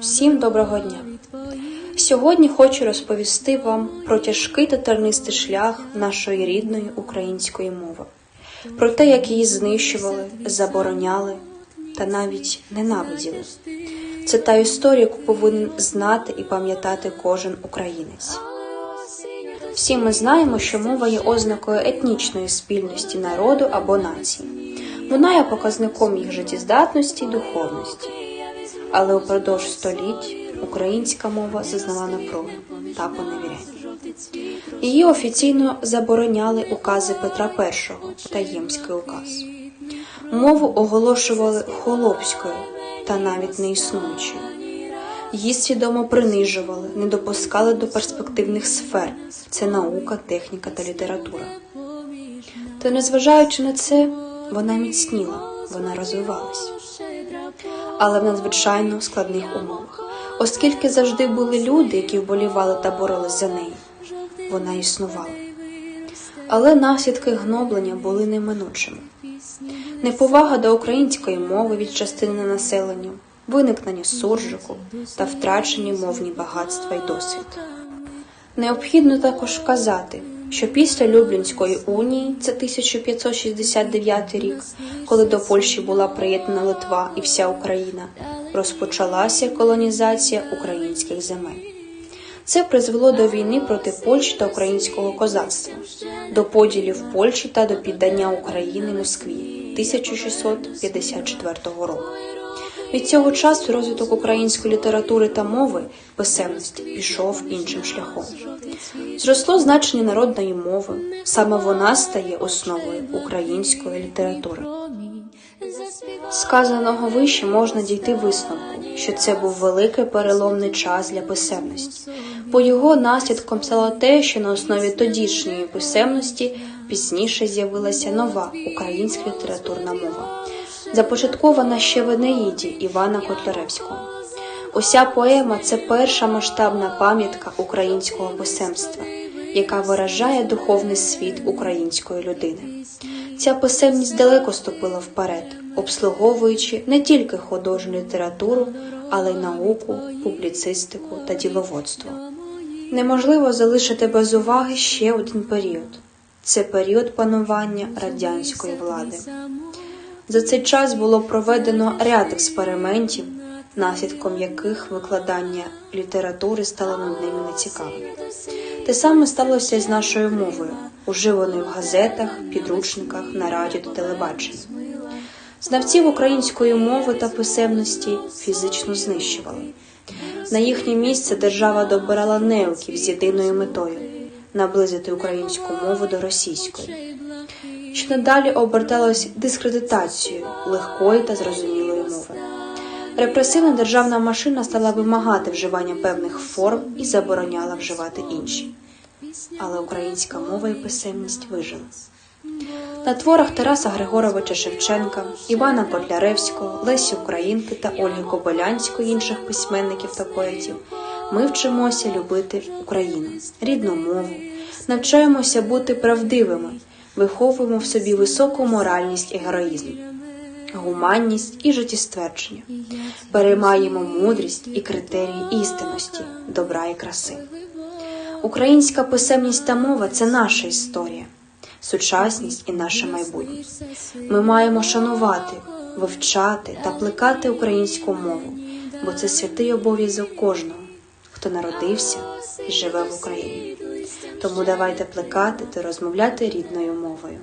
Всім доброго дня! Сьогодні хочу розповісти вам про тяжкий та тернистий шлях нашої рідної української мови, про те, як її знищували, забороняли та навіть ненавиділи. Це та історія, яку повинен знати і пам'ятати кожен українець. Всі ми знаємо, що мова є ознакою етнічної спільності народу або нації. Вона є показником їх життєздатності і духовності. Але упродовж століть українська мова зазнала напруги та поневіряння. Її офіційно забороняли укази Петра І таємський указ. Мову оголошували холопською та навіть неіснуючою. Її свідомо принижували, не допускали до перспективних сфер це наука, техніка та література. Та незважаючи на це, вона міцніла, вона розвивалась. Але в надзвичайно складних умовах, оскільки завжди були люди, які вболівали та боролись за неї, вона існувала. Але наслідки гноблення були неминучими. Неповага до української мови від частини населення, виникнення суржику та втрачені мовні багатства й досвід. Необхідно також вказати, що після Люблінської унії, це 1569 рік, коли до Польщі була приєднана Литва і вся Україна, розпочалася колонізація українських земель. Це призвело до війни проти Польщі та українського козацтва, до поділів Польщі та до піддання України Москві 1654 року. Від цього часу розвиток української літератури та мови писемності пішов іншим шляхом. Зросло значення народної мови, саме вона стає основою української літератури. Сказаного вище можна дійти висновку, що це був великий переломний час для писемності, бо його наслідком стало те, що на основі тодішньої писемності пізніше з'явилася нова українська літературна мова, започаткована ще в Енеїді Івана Котляревського. Уся поема це перша масштабна пам'ятка українського писемства, яка виражає духовний світ української людини. Ця писемність далеко ступила вперед, обслуговуючи не тільки художню літературу, але й науку, публіцистику та діловодство. Неможливо залишити без уваги ще один період це період панування радянської влади. За цей час було проведено ряд експериментів, наслідком яких викладання літератури стало нудним і нецікавим. Те саме сталося і з нашою мовою, уживаною в газетах, підручниках, на радіо та телебаченні. Знавців української мови та писемності фізично знищували. На їхнє місце держава добирала неуків з єдиною метою наблизити українську мову до російської, що надалі оберталось дискредитацією легкої та зрозумілої мови. Репресивна державна машина стала вимагати вживання певних форм і забороняла вживати інші. Але українська мова і писемність вижили. На творах Тараса Григоровича Шевченка, Івана Котляревського, Лесі Українки та Ольги Кобилянської, інших письменників та поетів, ми вчимося любити Україну, рідну мову, навчаємося бути правдивими, виховуємо в собі високу моральність і героїзм, гуманність і життєствердження, переймаємо мудрість і критерії істинності, добра і краси. Українська писемність та мова це наша історія, сучасність і наше майбутнє. Ми маємо шанувати, вивчати та плекати українську мову, бо це святий обов'язок кожного, хто народився і живе в Україні. Тому давайте плекати та розмовляти рідною мовою.